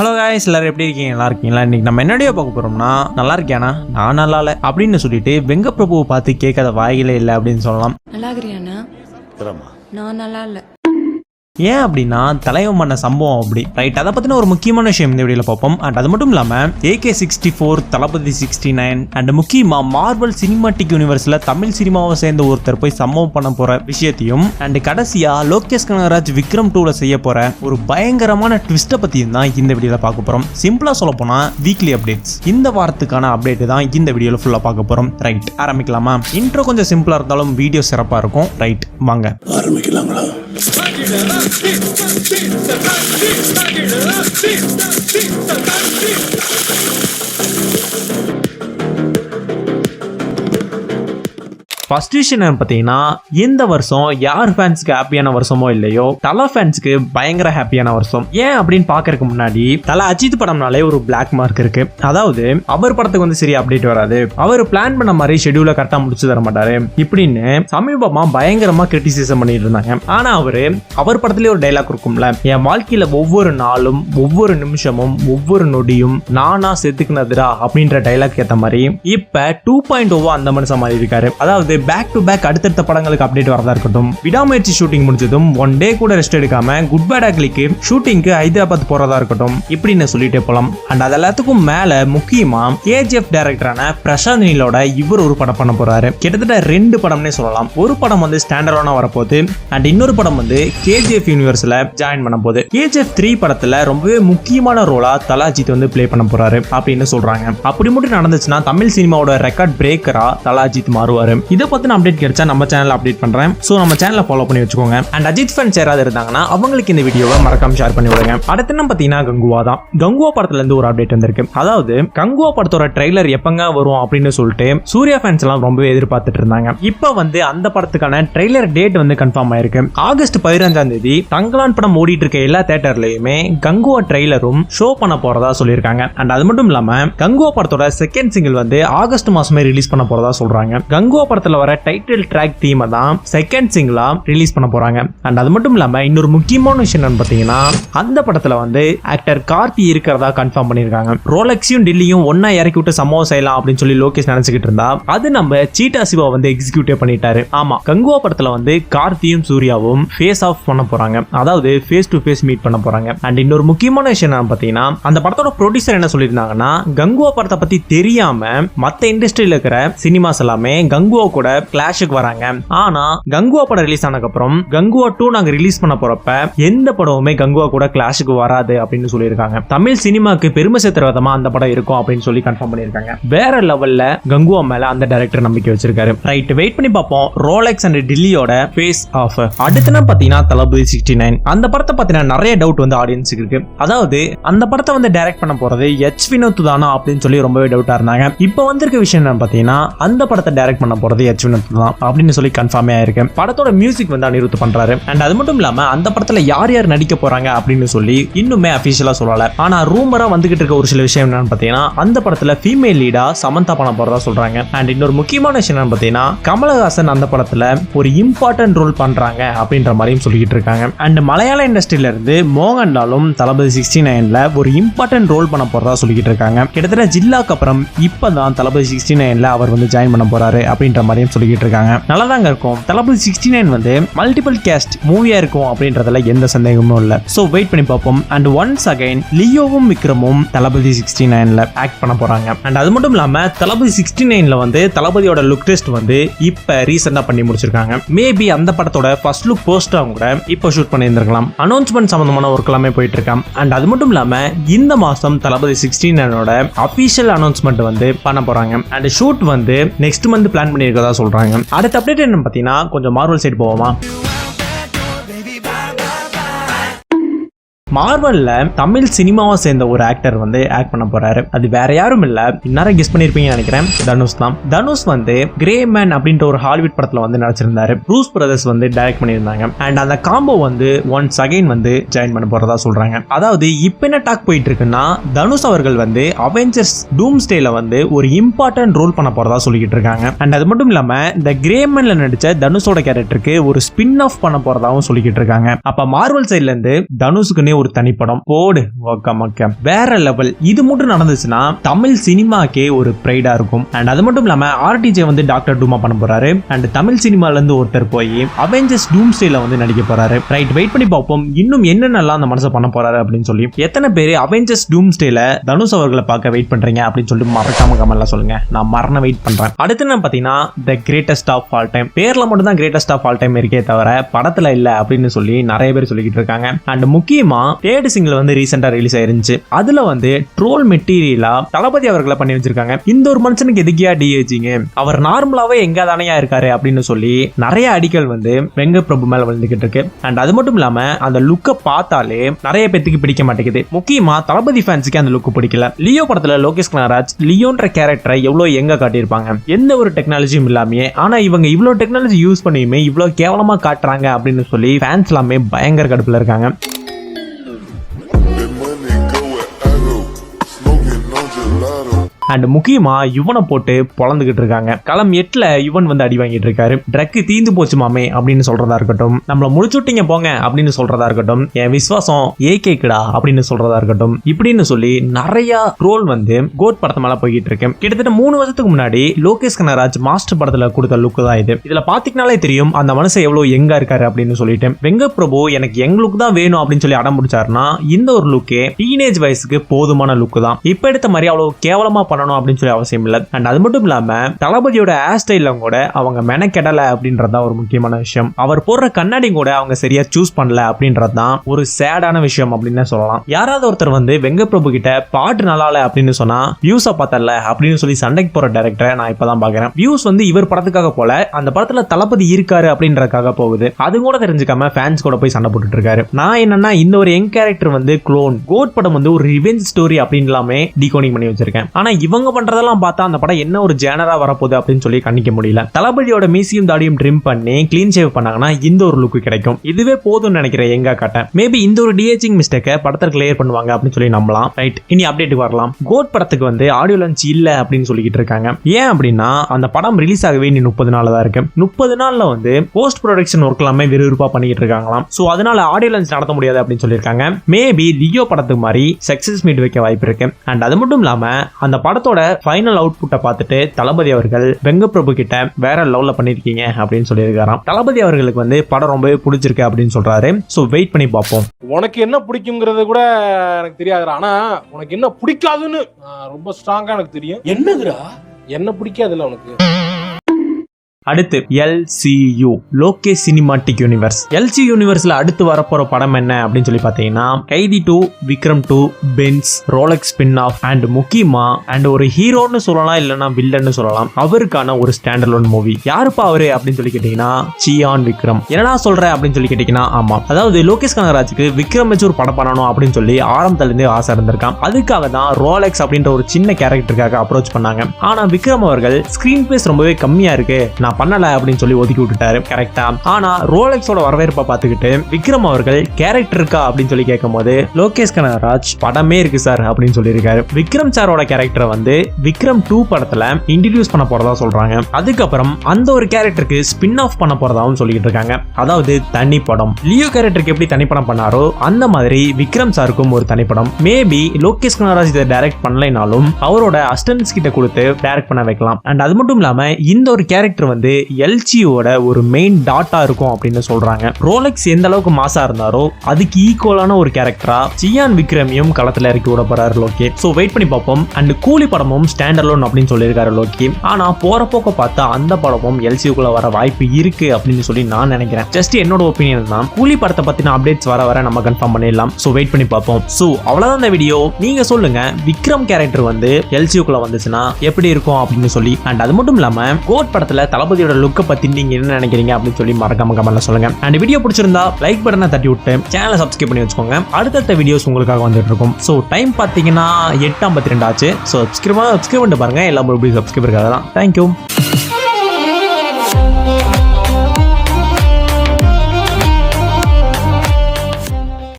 Hello guys எல்லாரும் எப்படி இருக்கீங்க? நல்லா இருக்கீங்களா? இன்னைக்கு நம்ம என்னடியோ பார்க்க போறோம்னா நல்லா இருக்கியானா நான் நல்லா இல்லை அப்படின்னு சொல்லிட்டு வெங்க பிரபுவை பார்த்து கேட்காத வாயிலே இல்லை அப்படின்னு சொல்லலாம். நல்லா இருக்கிறியாண்ணா? நான் நல்லா இல்லை. ஏன் அப்படின்னா தலைவன் பண்ண சம்பவம் அப்படி. ரைட் அதை பற்றின ஒரு முக்கியமான விஷயம் இந்த வீடியோவில் பார்ப்போம். அண்ட் அது மட்டும் இல்லாமல் AK sixty four Thalapathy sixty nine and முக்கியமாக மார்வல் சினிமாட்டிக் யூனிவர்ஸில் தமிழ் சினிமாவை சேர்ந்த ஒருத்தர் போய் சம்பவம் பண்ண போகிற விஷயத்தையும் அண்ட் கடைசியாக லோகேஷ் கனகராஜ் விக்ரம் டூவில் செய்ய போகிற ஒரு பயங்கரமான ட்விஸ்ட்டை பற்றியும் தான் இந்த வீடியோவில் பார்க்க போகிறோம் சிம்பிளாக சொல்ல போனால் வீக்லி அப்டேட்ஸ் இந்த வாரத்துக்கான அப்டேட் தான் இந்த வீடியோவில் ஃபுல்லாக பார்க்க போகிறோம் ரைட் ஆரம்பிக்கலாமா? இன்ட்ரோ கொஞ்சம் சிம்பிளாக இருந்தாலும் வீடியோ சிறப்பாக இருக்கும். ரைட் வாங்க. ஆரம்பிக்கலாங்களா? Thank you. ஃபர்ஸ்ட் விஷயம் என்ன பார்த்தீங்கன்னா இந்த வருஷம் யார் ஃபேன்ஸ்க்கு ஹாப்பியான வருஷமோ இல்லையோ தலை ஃபேன்ஸ்க்கு பயங்கர ஹாப்பியான வருஷம். ஏன் அப்படின்னு பார்க்கறதுக்கு முன்னாடி தலை அஜித் படம்னாலே ஒரு பிளாக் மார்க் இருக்கு. அதாவது அவர் படத்துக்கு வந்து சரி அப்டேட் வராது. அவர் பிளான் பண்ண மாதிரி ஷெடியூலை கரெக்டாக முடிச்சு தர மாட்டாரு. இப்படின்னு சமீபமா பயங்கரமா கிரிட்டிசிசம் பண்ணிட்டு இருந்தாங்க. ஆனா அவரு அவர் படத்துலயே ஒரு டைலாக் இருக்கும்ல. என் வாழ்க்கையில ஒவ்வொரு நாளும் ஒவ்வொரு நிமிஷமும் ஒவ்வொரு நொடியும் நானா செத்துக்குனதுடா அப்படின்ற டைலாக் ஏத்த மாதிரி இப்ப டூ பாயிண்ட் ஓவா அந்த மனுஷன் மாதிரி இருக்காரு அதாவது பேக் டு பேக் அடுத்தடுத்த படங்களுக்கு அப்டேட் வரதா இருக்கட்டும். விடாமுயற்சி ஷூட்டிங் முடிஞ்சதும் ஒன் டே கூட ரெஸ்ட் எடுக்காம குட் பேட் அக்லிக்கு ஷூட்டிங்க்கு ஹைதராபாத் போறதா இருக்கட்டும் இப்படின்னு சொல்லிட்டே போலாம். அண்ட் அது எல்லாத்துக்கும் மேல முக்கியமா கேஜிஎஃப் டைரக்டரான பிரசாந்த் நீலோட இவர் ஒரு படம் பண்ண போறாரு. கிட்டத்தட்ட ரெண்டு படம்னே சொல்லலாம். ஒரு படம் வந்து ஸ்டாண்டர்டான வரப்போகுது. அண்ட் இன்னொரு படம் வந்து கேஜிஎஃப் யூனிவர்ஸ்ல ஜாயின் பண்ண போகுது. கேஜிஎஃப் த்ரீ படத்துல ரொம்பவே முக்கியமான ரோலா தலாஜித் வந்து ப்ளே பண்ண போறாரு அப்படின்னு சொல்றாங்க. அப்படி மட்டும் நடந்துச்சுன்னா தமிழ் சினிமாவோட ரெக்கார்ட் பிரேக்கரா தலாஜித் மாறுவாரு. இதை பத்தின அப்டேட் கிடைச்சா நம்ம சேனல் அப்டேட் பண்றேன். ஸோ நம்ம சேனலை ஃபாலோ பண்ணி வச்சுக்கோங்க. அண்ட் அஜித் ஃபேன்ஸ் யாராவது இருந்தாங்கன்னா அவங்களுக்கு இந்த வீடியோவை மறக்காம ஷேர் பண்ணி விடுங்க. அடுத்த என்ன பார்த்தீங்கன்னா கங்குவா தான். கங்குவா படத்துல இருந்து ஒரு அப்டேட் வந்திருக்கு. அதாவது கங்குவா படத்தோட ட்ரெய்லர் எப்பங்க வரும் அப்படின்னு சொல்லிட்டு சூர்யா ஃபேன்ஸ் எல்லாம் ரொம்பவே எதிர்பார்த்துட்டு இருந்தாங்க. இப்போ வந்து அந்த படத்துக்கான ட்ரெய்லர் டேட் வந்து கன்ஃபார்ம் ஆயிருக்கு. ஆகஸ்ட் பதினஞ்சாம் தேதி தங்கலான் படம் ஓடிட்டு இருக்க எல்லா தேட்டர்லயுமே கங்குவா ட்ரெய்லரும் ஷோ பண்ண போறதா சொல்லியிருக்காங்க. அண்ட் அது மட்டும் இல்லாம கங்குவா படத்தோட செகண்ட் சிங்கிள் வந்து ஆகஸ்ட் மாசமே ரிலீஸ் பண்ண போறதா சொல்றாங்க. கங்குவா படத்துல வர டைட்டில் ட்ராக் தீமை தான் செகண்ட் சிங்கிளா ரிலீஸ் பண்ண போறாங்க. அண்ட் அது மட்டும் இல்லாம இன்னொரு முக்கியமான விஷயம் என்னன்னு பாத்தீங்கன்னா அந்த படத்துல வந்து ஆக்டர் கார்த்தி இருக்கிறதா கன்ஃபார்ம் பண்ணிருக்காங்க ரோலக்ஸையும் டெல்லியும் ஒன்னா இறக்கி விட்டு சம்பவம் செய்யலாம் அப்படின்னு சொல்லி லோகேஷ் நினைச்சுக்கிட்டு இருந்தா அது நம்ம சீட்டா சிவா வந்து எக்ஸிக்யூட்டே பண்ணிட்டாரு. ஆமா கங்குவா படத்துல வந்து கார்த்தியும் சூர்யாவும் ஃபேஸ் ஆஃப் பண்ண போறாங்க. அதாவது ஃபேஸ் டு ஃபேஸ் மீட் பண்ண போறாங்க. அண்ட் இன்னொரு முக்கியமான விஷயம் என்னன்னு பாத்தீங்கன்னா அந்த படத்தோட ப்ரொடியூசர் என்ன சொல்லியிருந்தாங்கன்னா கங்குவா படத்தை பத்தி தெரியாம மத்த இண்டஸ்ட்ரியில இருக்கிற சினிமாஸ் எல்லாமே கங்குவா கூட கிளாஷுக்கு வராங்க. ஆனா கங்குவா படம் ரிலீஸ் ஆனதுக்கப்புறம் கங்குவா டூ நாங்க ரிலீஸ் பண்ண போறப்ப எந்த படமுமே கங்குவா கூட கிளாஷுக்கு வராது அப்படின்னு சொல்லியிருக்காங்க. தமிழ் சினிமாக்கு பெருமை சேர்த்துற விதமா அந்த படம் இருக்கும் அப்படின்னு சொல்லி கன்ஃபார்ம் பண்ணியிருக்காங்க. வேற லெவல்ல கங்குவா மேல அந்த டைரக்டர் நம்பிக்கை வச்சிருக்காரு. ரைட் வெயிட் பண்ணி பார்ப்போம். ரோலெக்ஸ் அண்ட் டில்லியோட ஃபேஸ் ஆஃப் அடுத்து பாத்தீங்கன்னா தளபதி சிக்ஸ்டி நைன் அந்த படத்தை பத்தின நிறைய டவுட் வந்து ஆடியன்ஸுக்கு இருக்கு. அதாவது அந்த படத்தை வந்து டைரக்ட் பண்ண போறது எச் வினோத் தானா அப்படின்னு சொல்லி ரொம்பவே டவுட்டா இருந்தாங்க. இப்போ வந்திருக்க விஷயம் என்ன பாத்தீங்கன்னா அந்த படத்தை டைரக்ட் பண்ண போறது எச் வினோத் தான் அப்படின்னு சொல்லி கன்ஃபார்மே ஆயிருக்கு படத்தோட மியூசிக் வந்து அனிருத் பண்றாரு. அண்ட் அது மட்டும் இல்லாம அந்த படத்துல யார் யார் நடிக்க போறாங்க அப்படின்னு சொல்லி இன்னுமே அபிஷியலா சொல்லல. ஆனா ரூமரா வந்துகிட்டு இருக்க ஒரு சில விஷயம் என்னன்னு பாத்தீங்கன்னா அந்த படத்துல ஃபீமேல் லீடா சமந்தா பண்ண போறதா சொல்றாங்க. அண்ட் இன்னொரு முக்கியமான விஷயம் என்னன்னு பாத்தீங்கன்னா கமலஹாசன் அந்த படத்துல ஒரு இம்பார்ட்டன்ட் ரோல் பண்றாங்க அப்படின்ற மாதிரியும் சொல்லிக்கிட்டு இருக்காங்க. அண்ட் மலையாள இண்டஸ்ட்ரியில இருந்து மோகன்லாலும் தளபதி சிக்ஸ்டி நைன்ல ஒரு இம்பார்ட்டன்ட் ரோல் பண்ண போறதா சொல்லிக்கிட்டு இருக்காங்க. கிட்டத்தட்ட ஜில்லாக்கு அப்புறம் இப்பதான் தளபதி சிக்ஸ்டி நைன்ல அவர் வந்து ஜாயின் பண்ண போறாரு அப்படின்ற மாதிரி மாதிரியும் சொல்லிக்கிட்டு இருக்காங்க. நல்லாதாங்க இருக்கும். தளபதி சிக்ஸ்டி நைன் வந்து மல்டிபிள் கேஸ்ட் மூவியா இருக்கும் அப்படின்றதுல எந்த சந்தேகமும் இல்ல. சோ வெயிட் பண்ணி பார்ப்போம். அண்ட் ஒன்ஸ் அகைன் லியோவும் விக்ரமும் தளபதி சிக்ஸ்டி நைன்ல ஆக்ட் பண்ண போறாங்க. அண்ட் அது மட்டும் இல்லாம தளபதி சிக்ஸ்டி நைன்ல வந்து தளபதியோட லுக் டெஸ்ட் வந்து இப்ப ரீசெண்டா பண்ணி முடிச்சிருக்காங்க. மேபி அந்த படத்தோட ஃபர்ஸ்ட் லுக் போஸ்டர் கூட இப்போ ஷூட் பண்ணியிருந்திருக்கலாம். அனௌன்ஸ்மெண்ட் சம்பந்தமான ஒர்க் எல்லாமே போயிட்டு இருக்கான் அண்ட் அது மட்டும் இல்லாம இந்த மாசம் தளபதி சிக்ஸ்டி நைனோட அபிஷியல் அனௌன்ஸ்மெண்ட் வந்து பண்ண போறாங்க. அண்ட் ஷூட் வந்து நெக்ஸ்ட் மந்த் பிளான் பண்ணியிருக்கதா சொல்றாங்க. அடுத்த அப்டேட் என்ன பார்த்தீங்கன்னா கொஞ்சம் மார்வல் சைடு போவோமா? மார்வல்ல தமிழ் சினிமாவை சேர்ந்த ஒரு ஆக்டர் வந்து ஆக்ட் பண்ண போறாரு. அது வேற யாரும் இல்ல. இந்நேரம் கெஸ் பண்ணிருப்பீங்கன்னு நினைக்கிறேன். தனுஷ் தான். தனுஷ் வந்து கிரே மேன் அப்படின்ற ஒரு ஹாலிவுட் படத்துல வந்து நடிச்சிருந்தாரு. ப்ரூஸ் பிரதர்ஸ் வந்து டைரக்ட் பண்ணியிருந்தாங்க. அண்ட் அந்த காம்போ வந்து ஒன்ஸ் அகைன் வந்து ஜாயின் பண்ண போறதா சொல்றாங்க. அதாவது இப்ப என்ன டாக் போயிட்டு இருக்குன்னா தனுஷ் அவர்கள் வந்து அவெஞ்சர்ஸ் டூம் ஸ்டேல வந்து ஒரு இம்பார்ட்டன்ட் ரோல் பண்ண போறதா சொல்லிக்கிட்டு இருக்காங்க. அண்ட் அது மட்டும் இல்லாம இந்த கிரே மேன்ல நடிச்ச தனுஷோட கேரக்டருக்கு ஒரு ஸ்பின் ஆஃப் பண்ண போறதாவும் சொல்லிக்கிட்டு இருக்காங்க. அப்ப மார்வல் சைட்ல இருந்து தனுஷுக்குன்னே ஒரு தனிப்படம். போடு ஓகே ஓகே வேற லெவல் இது மட்டும் நடந்துச்சுன்னா தமிழ் சினிமாக்கே ஒரு ப்ரைடா இருக்கும். அண்ட் அது மட்டும் இல்லாம ஆர்டிஜே வந்து டாக்டர் டூமா பண்ண போறாரு. அண்ட் தமிழ் சினிமால இருந்து ஒருத்தர் போய் அவெஞ்சர்ஸ் டூம் ஸ்டேல வந்து நடிக்க போறாரு. ரைட் வெயிட் பண்ணி பார்ப்போம் இன்னும் என்னென்னலாம் அந்த மனசை பண்ண போறாரு அப்படின்னு சொல்லி. எத்தனை பேர் அவெஞ்சர்ஸ் டூம் ஸ்டேல தனுஷ் அவர்களை பார்க்க வெயிட் பண்றீங்க அப்படின்னு சொல்லிட்டு மறக்காம கமெண்ட்ல சொல்லுங்க. நான் மரண வெயிட் பண்றேன். அடுத்து என்ன பாத்தீங்கன்னா the greatest of all time பேர்ல மட்டும் தான் கிரேட்டஸ்ட் ஆஃப் ஆல் டைம் இருக்கே தவிர படத்துல இல்ல அப்படின்னு சொல்லி நிறைய பேர் சொல்லிக்கிட்டு இருக்காங்க. அண்ட் முக்கியமா தேர்ட் சிங்கிள் வந்து ரீசெண்டா ரிலீஸ் ஆயிருந்துச்சு. அதுல வந்து ட்ரோல் மெட்டீரியலா தளபதி அவர்களை பண்ணி வச்சிருக்காங்க. இந்த ஒரு மனுஷனுக்கு எதுக்கியா டிஏஜிங்க அவர் நார்மலாவே எங்க தானையா இருக்காரு அப்படின்னு சொல்லி நிறைய அடிகள் வந்து வெங்க பிரபு மேல விழுந்துகிட்டு இருக்கு. அண்ட் அது மட்டும் இல்லாம அந்த லுக்கை பார்த்தாலே நிறைய பேத்துக்கு பிடிக்க மாட்டேங்குது. முக்கியமா தளபதி ஃபேன்ஸுக்கு அந்த லுக் பிடிக்கல. லியோ படத்துல லோகேஷ் கனராஜ் லியோன்ற கேரக்டரை எவ்வளவு எங்க காட்டியிருப்பாங்க. எந்த ஒரு டெக்னாலஜியும் இல்லாமயே. ஆனா இவங்க இவ்வளவு டெக்னாலஜி யூஸ் பண்ணியுமே இவ்வளவு கேவலமா காட்டுறாங்க அப்படின்னு சொல்லி ஃபேன்ஸ் எல்லாமே பயங்கர கடுப்புல இருக்காங்க. அண்ட் முக்கியமா இவனை போட்டு பொழந்துகிட்டு இருக்காங்க. களம் எட்டுல இவன் வந்து அடி வாங்கிட்டு இருக்காரு. ட்ரக்கு தீந்து போச்சு மாமே அப்படின்னு சொல்றதா இருக்கட்டும். நம்மள முடிச்சுட்டீங்க போங்க அப்படின்னு சொல்றதா இருக்கட்டும். என் விசுவாசம் கேக்குடா அப்படின்னு சொல்றதா இருக்கட்டும். இப்படின்னு சொல்லி நிறைய ரோல் வந்து கோட் படத்து மேல போய்கிட்டு இருக்கு. கிட்டத்தட்ட மூணு வருஷத்துக்கு முன்னாடி லோகேஷ் கனராஜ் மாஸ்டர் படத்துல கொடுத்த லுக் தான் இது. இதுல பாத்தீங்கனாலே தெரியும் அந்த மனுஷன் எவ்வளவு எங்க இருக்காரு அப்படின்னு சொல்லிட்டு. வெங்க பிரபு எனக்கு எங் லுக் தான் வேணும் அப்படின்னு சொல்லி அடம் முடிச்சாருன்னா இந்த ஒரு லுக்கே டீனேஜ் வயசுக்கு போதுமான லுக் தான். இப்ப எடுத்த மாதிரி அவ்வளவு கேவலமா பண்ணணும் அப்படின்னு சொல்லி அவசியம் இல்லை. அண்ட் அது மட்டும் இல்லாம தளபதியோட ஹேர் ஸ்டைலும் கூட அவங்க மெனக்கெடல அப்படின்றது தான் ஒரு முக்கியமான விஷயம். அவர் போடுற கண்ணாடி கூட அவங்க சரியா சூஸ் பண்ணல அப்படின்றது தான் ஒரு சேடான விஷயம் அப்படின்னு சொல்லலாம். யாராவது ஒருத்தர் வந்து வெங்க பிரபு கிட்ட பாட்டு நல்லா அப்படின்னு சொன்னா வியூஸை பார்த்தல அப்படின்னு சொல்லி சண்டைக்கு போற டேரக்டரை நான் இப்பதான் பாக்குறேன். வியூஸ் வந்து இவர் படத்துக்காக போல அந்த படத்துல தளபதி இருக்காரு அப்படின்றதுக்காக போகுது. அது கூட தெரிஞ்சுக்காம ஃபேன்ஸ் கூட போய் சண்டை போட்டுட்டு இருக்காரு. நான் என்னன்னா இந்த ஒரு யங் கேரக்டர் வந்து குளோன் கோட் படம் வந்து ஒரு ரிவெஞ்ச் ஸ்டோரி அப்படின்னு எல்லாமே டிகோனிங் பண்ணி வச்சிருக்கேன். ஆனா இவங்க பண்றதெல்லாம் பார்த்தா அந்த படம் என்ன ஒரு ஜேனரா வரப்போகுது அப்படின்னு சொல்லி கணிக்க முடியல. தளபதியோட மீசியும் தாடியும் ட்ரிம் பண்ணி க்ளீன் ஷேவ் பண்ணாங்கன்னா இந்த ஒரு லுக் கிடைக்கும். இதுவே போதும்னு நினைக்கிறேன் எங்க காட்ட. மேபி இந்த ஒரு டிஏஜிங் மிஸ்டேக்கை படத்தை கிளியர் பண்ணுவாங்க அப்படின்னு சொல்லி நம்பலாம். ரைட் இனி அப்டேட்டுக்கு வரலாம். கோட் படத்துக்கு வந்து ஆடியோ லஞ்ச் இல்ல அப்படின்னு சொல்லிக்கிட்டு இருக்காங்க. ஏன் அப்படின்னா அந்த படம் ரிலீஸ் ஆகவே இனி முப்பது நாள் தான் இருக்கு. முப்பது நாள்ல வந்து போஸ்ட் ப்ரொடக்ஷன் ஒர்க் எல்லாமே விறுவிறுப்பா பண்ணிக்கிட்டு இருக்காங்களாம். சோ அதனால ஆடியோ லஞ்ச் நடத்த முடியாது அப்படின்னு சொல்லியிருக்காங்க. மேபி லியோ படத்துக்கு மாதிரி சக்சஸ் மீட் வைக்க வாய்ப்பு இருக்கு. அண்ட் அது மட்டும் இல்லாம அந்த படம் படத்தோட ஃபைனல் அவுட்புட்டை பார்த்துட்டு தளபதி அவர்கள் வெங்க பிரபு கிட்ட வேற லெவல்ல பண்ணிருக்கீங்க அப்படின்னு சொல்லியிருக்காராம். தளபதி அவர்களுக்கு வந்து படம் ரொம்பவே பிடிச்சிருக்கு அப்படின்னு சொல்றாரு. சோ வெயிட் பண்ணி பார்ப்போம். உனக்கு என்ன பிடிக்குங்கிறது கூட எனக்கு தெரியாதுடா ஆனா உனக்கு என்ன பிடிக்காதுன்னு ரொம்ப ஸ்ட்ராங்கா எனக்கு தெரியும். என்னதுடா? என்ன பிடிக்காதுல்ல உனக்கு? அடுத்து எல்சியு லோகே சினிமாட்டிக் யூனிவர்ஸ். எல்சி யூனிவர்ஸ்ல அடுத்து வரப்போற படம் என்ன அப்படின்னு சொல்லி பாத்தீங்கன்னா Kaithi two Vikram two Benz Rolex spin off and முக்கியமா அண்ட் ஒரு ஹீரோன்னு சொல்லலாம் இல்லைன்னா வில்லன்னு சொல்லலாம் அவருக்கான ஒரு ஸ்டாண்டர்ட் மூவி யாருப்பா அவரு அப்படின்னு சொல்லி கேட்டீங்கன்னா சியான் விக்ரம். என்னடா சொல்றேன் அப்படின்னு சொல்லி கேட்டீங்கன்னா ஆமா. அதாவது லோகேஷ் கனகராஜுக்கு விக்ரம் வச்சு ஒரு படம் பண்ணணும் அப்படின்னு சொல்லி ஆரம்பத்துல இருந்தே ஆசை இருந்திருக்கான். அதுக்காக தான் ரோலெக்ஸ் அப்படின்ற ஒரு சின்ன கேரக்டருக்காக அப்ரோச் பண்ணாங்க. ஆனா விக்ரம் அவர்கள் ஸ்கிரீன் பேஸ் ரொம்பவே கம்மியா இருக்கு. நான் பண்ணல அப்படின்னு சொல்லி ஒதுக்கி விட்டுட்டாரு. கரெக்டா ஆனா ரோலெக்ஸோட வரவேற்பை பார்த்துக்கிட்டு விக்ரம் அவர்கள் கேரக்டர் இருக்கா அப்படின்னு சொல்லி கேட்கும்போது லோகேஷ் கனகராஜ் படமே இருக்கு சார் அப்படின்னு சொல்லியிருக்காரு. விக்ரம் சாரோட கேரக்டரை வந்து விக்ரம் டூ படத்துல இன்ட்ரடியூஸ் பண்ண போறதா சொல்றாங்க. அதுக்கப்புறம் அந்த ஒரு கேரக்டருக்கு ஸ்பின் ஆஃப் பண்ண போறதாவும் சொல்லிட்டு இருக்காங்க. அதாவது தனி படம். லியோ கேரக்டருக்கு எப்படி தனிப்படம் பண்ணாரோ அந்த மாதிரி விக்ரம் சாருக்கும் ஒரு தனிப்படம் மேபி லோகேஷ் கனராஜ் இதை டைரக்ட் பண்ணலைனாலும் அவரோட அஸ்டன்ஸ் கிட்ட கொடுத்து டைரக்ட் பண்ண வைக்கலாம். அண்ட் அது மட்டும் இல்லாம இந்த ஒரு கேரக்டர் வந்து வந்து எல்ஜியோட ஒரு மெயின் டாட்டா இருக்கும் அப்படின்னு சொல்றாங்க. ரோலெக்ஸ் எந்த அளவுக்கு மாசா இருந்தாரோ அதுக்கு ஈக்குவலான ஒரு கேரக்டரா சியான் விக்ரமியும் களத்துல இறக்கி விட போறாரு லோகே ஸோ வெயிட் பண்ணி பார்ப்போம். அண்ட் கூலி படமும் ஸ்டாண்ட் லோன் அப்படின்னு சொல்லியிருக்காரு லோகி ஆனா போற போக்க பார்த்தா அந்த படமும் எல்சியுக்குள்ள வர வாய்ப்பு இருக்கு அப்படின்னு சொல்லி நான் நினைக்கிறேன். ஜஸ்ட் என்னோட ஒப்பீனியன் தான். கூலி படத்தை பத்தின அப்டேட்ஸ் வர வர நம்ம கன்ஃபார்ம் பண்ணிடலாம். ஸோ வெயிட் பண்ணி பார்ப்போம். ஸோ அவ்வளவுதான் இந்த வீடியோ நீங்க சொல்லுங்க விக்ரம் கேரக்டர் வந்து எல்சியுக்குள்ள வந்துச்சுன்னா எப்படி இருக்கும் அப்படின்னு சொல்லி. அண்ட் அது மட்டும் இல்லாம கோட் படத்துல தளபதியோட லுக்கை பத்தி நீங்க என்ன நினைக்கிறீங்க அப்படின்னு சொல்லி மறக்காம கமெண்ட்ல சொல்லுங்க. அண்ட் வீடியோ பிடிச்சிருந்தா லைக் பட்டனை தட்டி விட்டு சேனலை சப்ஸ்கிரைப் பண்ணி வச்சுக்கோங்க. அடுத்தடுத்த வீடியோஸ் உங்களுக்காக வந்துட்டு இருக்கும். ஸோ டைம் பார்த்தீங்கன்னா எட்டு ஐம்பத்தி ரெண்டு ஆச்சு. ஸோ சப்ஸ்கிரைப் சப்ஸ்கிரைப் பண்ணிட்டு பாருங்க. எல்லா மறுபடியும் சப்ஸ்கிரைப் இருக்காதான் தேங்க்யூ